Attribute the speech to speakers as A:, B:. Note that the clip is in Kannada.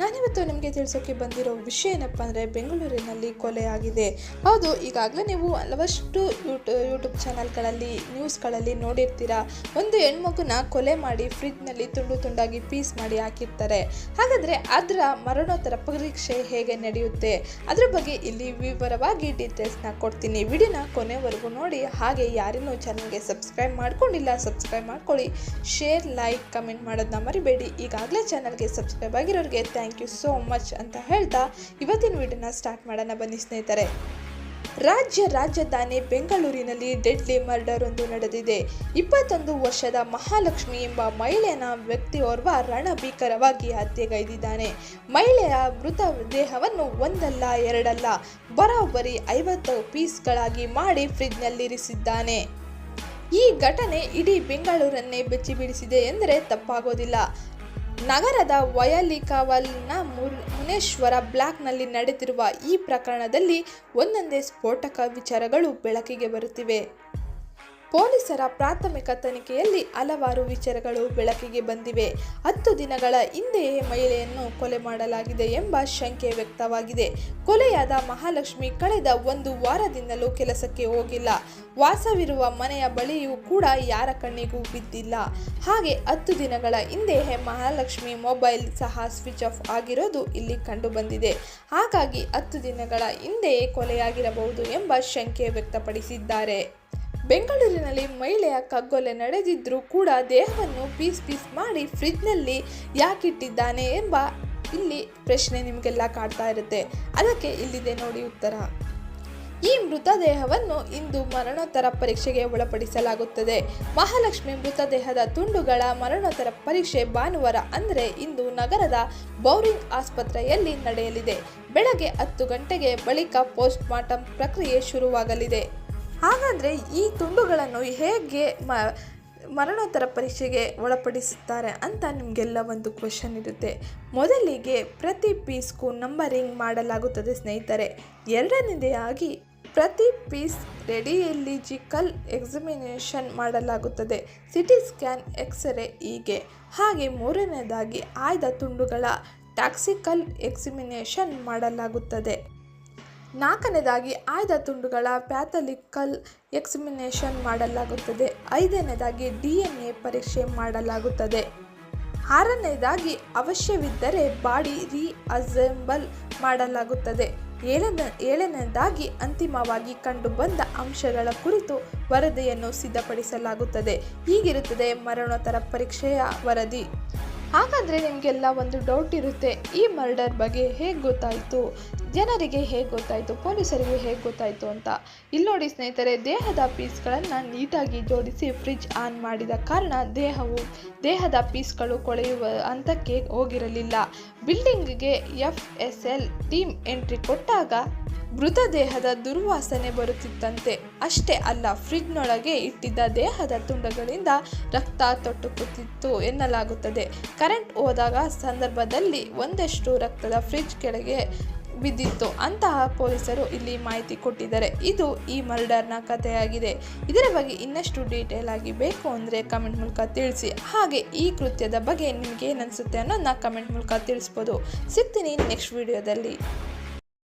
A: ನಾನಿವತ್ತು ನಿಮಗೆ ತಿಳಿಸೋಕೆ ಬಂದಿರೋ ವಿಷಯ ಏನಪ್ಪ ಅಂದರೆ ಬೆಂಗಳೂರಿನಲ್ಲಿ ಕೊಲೆ ಆಗಿದೆ. ಹೌದು, ಈಗಾಗಲೇ ನೀವು ಹಲವಷ್ಟು ಯೂಟ್ಯೂ ಯೂಟ್ಯೂಬ್ ಚಾನಲ್ಗಳಲ್ಲಿ, ನ್ಯೂಸ್ಗಳಲ್ಲಿ ನೋಡಿರ್ತೀರ. ಒಂದು ಹೆಣ್ಮಗುನ ಕೊಲೆ ಮಾಡಿ ಫ್ರಿಜ್ನಲ್ಲಿ ತುಂಡು ತುಂಡಾಗಿ ಪೀಸ್ ಮಾಡಿ ಹಾಕಿರ್ತಾರೆ. ಹಾಗಾದರೆ ಅದರ ಮರಣೋತ್ತರ ಪರೀಕ್ಷೆ ಹೇಗೆ ನಡೆಯುತ್ತೆ? ಅದರ ಬಗ್ಗೆ ಇಲ್ಲಿ ವಿವರವಾಗಿ ಡೀಟೇಲ್ಸ್ನ ಕೊಡ್ತೀನಿ. ವಿಡಿಯೋನ ಕೊನೆವರೆಗೂ ನೋಡಿ, ಹಾಗೆ ಯಾರಿನ್ನೂ ಚಾನಲ್ಗೆ ಸಬ್ಸ್ಕ್ರೈಬ್ ಮಾಡ್ಕೊಂಡಿಲ್ಲ, ಸಬ್ಸ್ಕ್ರೈಬ್ ಮಾಡ್ಕೊಳ್ಳಿ. ಶೇರ್, ಲೈಕ್, ಕಮೆಂಟ್ ಮಾಡೋದನ್ನ ಮರಿಬೇಡಿ. ಈಗಾಗಲೇ ಚಾನಲ್ಗೆ ಸಬ್ಸ್ಕ್ರೈಬ್ ಆಗಿರೋರಿಗೆ ಥ್ಯಾಂಕ್ ಯು ಸೋ ಮಚ್ ಅಂತ ಹೇಳ್ತಾ ಇವತ್ತಿನ ವಿಡಿಯೋನ ಸ್ಟಾರ್ಟ್ ಮಾಡೋಣ ಬನ್ನಿ ಸ್ನೇಹಿತರೆ. ರಾಜ್ಯ ರಾಜಧಾನಿ ಬೆಂಗಳೂರಿನಲ್ಲಿ ಡೆಡ್ಲಿ ಮರ್ಡರ್ ಒಂದು ನಡೆದಿದೆ. ಇಪ್ಪತ್ತೊಂದು ವರ್ಷದ ಮಹಾಲಕ್ಷ್ಮಿ ಎಂಬ ಮಹಿಳೆಯನ ವ್ಯಕ್ತಿಯೋರ್ವ ರಣಭೀಕರವಾಗಿ ಹತ್ಯೆಗೈದಿದ್ದಾನೆ. ಮಹಿಳೆಯ ಮೃತ ದೇಹವನ್ನು ಒಂದಲ್ಲ, ಎರಡಲ್ಲ ಬರೋಬ್ಬರಿ ಐವತ್ತು ಪೀಸ್ಗಳಾಗಿ ಮಾಡಿ ಫ್ರಿಜ್ನಲ್ಲಿರಿಸಿದ್ದಾನೆ. ಈ ಘಟನೆ ಇಡೀ ಬೆಂಗಳೂರನ್ನೇ ಬೆಚ್ಚಿಬೀಳಿಸಿದೆ ಎಂದರೆ ತಪ್ಪಾಗೋದಿಲ್ಲ. ನಗರದ ವಯಲಿಕಾವಲ್ನ ಮುನೇಶ್ವರ ಬ್ಲಾಕ್ನಲ್ಲಿ ನಡೆದಿರುವ ಈ ಪ್ರಕರಣದಲ್ಲಿ ಒಂದೊಂದೇ ಸ್ಫೋಟಕ ವಿಚಾರಗಳು ಬೆಳಕಿಗೆ ಬರುತ್ತಿವೆ. ಪೊಲೀಸರ ಪ್ರಾಥಮಿಕ ತನಿಖೆಯಲ್ಲಿ ಹಲವಾರು ವಿಚಾರಗಳು ಬೆಳಕಿಗೆ ಬಂದಿವೆ. ಹತ್ತು ದಿನಗಳ ಹಿಂದೆಯೇ ಮಹಿಳೆಯನ್ನು ಕೊಲೆ ಮಾಡಲಾಗಿದೆ ಎಂಬ ಶಂಕೆ ವ್ಯಕ್ತವಾಗಿದೆ. ಕೊಲೆಯಾದ ಮಹಾಲಕ್ಷ್ಮಿ ಕಳೆದ ಒಂದು ವಾರದಿಂದಲೂ ಕೆಲಸಕ್ಕೆ ಹೋಗಿಲ್ಲ. ವಾಸವಿರುವ ಮನೆಯ ಬಳಿಯೂ ಕೂಡ ಯಾರ ಕಣ್ಣಿಗೂ ಬಿದ್ದಿಲ್ಲ. ಹಾಗೆ ಹತ್ತು ದಿನಗಳ ಹಿಂದೆಯೇ ಮಹಾಲಕ್ಷ್ಮಿ ಮೊಬೈಲ್ ಸಹ ಸ್ವಿಚ್ ಆಫ್ ಆಗಿರೋದು ಇಲ್ಲಿ ಕಂಡುಬಂದಿದೆ. ಹಾಗಾಗಿ ಹತ್ತು ದಿನಗಳ ಹಿಂದೆಯೇ ಕೊಲೆಯಾಗಿರಬಹುದು ಎಂಬ ಶಂಕೆ ವ್ಯಕ್ತಪಡಿಸಿದ್ದಾರೆ. ಬೆಂಗಳೂರಿನಲ್ಲಿ ಮಹಿಳೆಯ ಕಗ್ಗೊಲೆ ನಡೆದಿದ್ರೂ ಕೂಡ ದೇಹವನ್ನು ಪೀಸ್ ಪೀಸ್ ಮಾಡಿ ಫ್ರಿಡ್ಜ್ನಲ್ಲಿ ಯಾಕಿಟ್ಟಿದ್ದಾನೆ ಎಂಬ ಇಲ್ಲಿ ಪ್ರಶ್ನೆ ನಿಮಗೆಲ್ಲ ಕಾಡ್ತಾ ಇರುತ್ತೆ. ಅದಕ್ಕೆ ಇಲ್ಲಿದೆ ನೋಡಿ ಉತ್ತರ. ಈ ಮೃತದೇಹವನ್ನು ಇಂದು ಮರಣೋತ್ತರ ಪರೀಕ್ಷೆಗೆ ಒಳಪಡಿಸಲಾಗುತ್ತದೆ. ಮಹಾಲಕ್ಷ್ಮಿ ಮೃತದೇಹದ ತುಂಡುಗಳ ಮರಣೋತ್ತರ ಪರೀಕ್ಷೆ ಭಾನುವಾರ ಅಂದರೆ ಇಂದು ನಗರದ ಬೌರಿಂಗ್ ಆಸ್ಪತ್ರೆಯಲ್ಲಿ ನಡೆಯಲಿದೆ. ಬೆಳಗ್ಗೆ ಹತ್ತು ಗಂಟೆಗೆ ಬಳಿಕ ಪೋಸ್ಟ್ ಮಾರ್ಟಂ ಪ್ರಕ್ರಿಯೆ ಶುರುವಾಗಲಿದೆ. ಹಾಗಾದರೆ ಈ ತುಂಡುಗಳನ್ನು ಹೇಗೆ ಮ, ಮರಣೋತ್ತರ ಪರೀಕ್ಷೆಗೆ ಒಳಪಡಿಸುತ್ತಾರೆ ಅಂತ ನಿಮಗೆಲ್ಲ ಒಂದು ಕ್ವಶನ್ ಇರುತ್ತೆ. ಮೊದಲಿಗೆ ಪ್ರತಿ ಪೀಸ್ಗೂ ನಂಬರಿಂಗ್ ಮಾಡಲಾಗುತ್ತದೆ ಸ್ನೇಹಿತರೆ. ಎರಡನೇದಾಗಿ ಪ್ರತಿ ಪೀಸ್ ರೇಡಿಯಲಿಜಿಕಲ್ ಎಕ್ಸಾಮಿನೇಷನ್ ಮಾಡಲಾಗುತ್ತದೆ. ಸಿಟಿ ಸ್ಕ್ಯಾನ್ ಎಕ್ಸ್ರೇ ಹೀಗೆ. ಹಾಗೆ ಮೂರನೇದಾಗಿ ಆಯ್ದ ತುಂಡುಗಳ ಟ್ಯಾಕ್ಸಿಕಲ್ ಎಕ್ಸಿಮಿನೇಷನ್ ಮಾಡಲಾಗುತ್ತದೆ. ನಾಲ್ಕನೇದಾಗಿ ಆಯ್ದ ತುಂಡುಗಳ ಪ್ಯಾಥಲಿಕಲ್ ಎಕ್ಸಿಮಿನೇಷನ್ ಮಾಡಲಾಗುತ್ತದೆ. ಐದನೇದಾಗಿ ಡಿ ಎನ್ ಎ ಪರೀಕ್ಷೆ ಮಾಡಲಾಗುತ್ತದೆ. ಆರನೇದಾಗಿ ಅವಶ್ಯವಿದ್ದರೆ ಬಾಡಿ ರೀಅಸೆಂಬಲ್ ಮಾಡಲಾಗುತ್ತದೆ. ಏಳನೇ, ಏಳನೇದಾಗಿ ಅಂತಿಮವಾಗಿ ಕಂಡುಬಂದ ಅಂಶಗಳ ಕುರಿತು ವರದಿಯನ್ನು ಸಿದ್ಧಪಡಿಸಲಾಗುತ್ತದೆ. ಹೀಗಿರುತ್ತದೆ ಮರಣೋತ್ತರ ಪರೀಕ್ಷೆಯ ವರದಿ. ಹಾಗಾದರೆ ನಿಮಗೆಲ್ಲ ಒಂದು ಡೌಟ್ ಇರುತ್ತೆ. ಈ ಮರ್ಡರ್ ಬಗ್ಗೆ ಹೇಗೆ ಗೊತ್ತಾಯಿತು? ಜನರಿಗೆ ಹೇಗೆ ಗೊತ್ತಾಯಿತು, ಪೊಲೀಸರಿಗೆ ಹೇಗೆ ಗೊತ್ತಾಯಿತು ಅಂತ. ಇಲ್ಲಿ ನೋಡಿ ಸ್ನೇಹಿತರೆ, ದೇಹದ ಪೀಸ್ಗಳನ್ನು ನೀಟಾಗಿ ಜೋಡಿಸಿ ಫ್ರಿಜ್ ಆನ್ ಮಾಡಿದ ಕಾರಣ ದೇಹವು, ದೇಹದ ಪೀಸ್ಗಳು ಕೊಳೆಯುವ ಹಂತಕ್ಕೆ ಹೋಗಿರಲಿಲ್ಲ. ಬಿಲ್ಡಿಂಗ್ಗೆ F S L team entry ಕೊಟ್ಟಾಗ ಮೃತದೇಹದ ದುರ್ವಾಸನೆ ಬರುತ್ತಿತ್ತಂತೆ. ಅಷ್ಟೇ ಅಲ್ಲ, ಫ್ರಿಡ್ಜ್ನೊಳಗೆ ಇಟ್ಟಿದ್ದ ದೇಹದ ತುಂಡಗಳಿಂದ ರಕ್ತ ತೊಟ್ಟುಕುತ್ತಿತ್ತು ಎನ್ನಲಾಗುತ್ತದೆ. ಕರೆಂಟ್ ಹೋದಾಗ ಸಂದರ್ಭದಲ್ಲಿ ಒಂದಷ್ಟು ರಕ್ತದ ಫ್ರಿಡ್ಜ್ ಕೆಳಗೆ ಬಿದ್ದಿತ್ತು. ಅಂತಹ ಪೊಲೀಸರು ಇಲ್ಲಿ ಮಾಹಿತಿ ಕೊಟ್ಟಿದ್ದಾರೆ. ಇದು ಈ ಮರ್ಡರ್ನ ಕಥೆಯಾಗಿದೆ. ಇದರ ಬಗ್ಗೆ ಇನ್ನಷ್ಟು ಡೀಟೇಲ್ ಆಗಿ ಬೇಕು ಅಂದರೆ ಕಮೆಂಟ್ ಮೂಲಕ ತಿಳಿಸಿ. ಹಾಗೆ ಈ ಕೃತ್ಯದ ಬಗ್ಗೆ ನಿಮಗೆ ಏನನ್ಸುತ್ತೆ ಅನ್ನೋದನ್ನ ಕಮೆಂಟ್ ಮೂಲಕ ತಿಳಿಸ್ಬೋದು. ಸಿಗ್ತೀನಿ ನೆಕ್ಸ್ಟ್ ವಿಡಿಯೋದಲ್ಲಿ.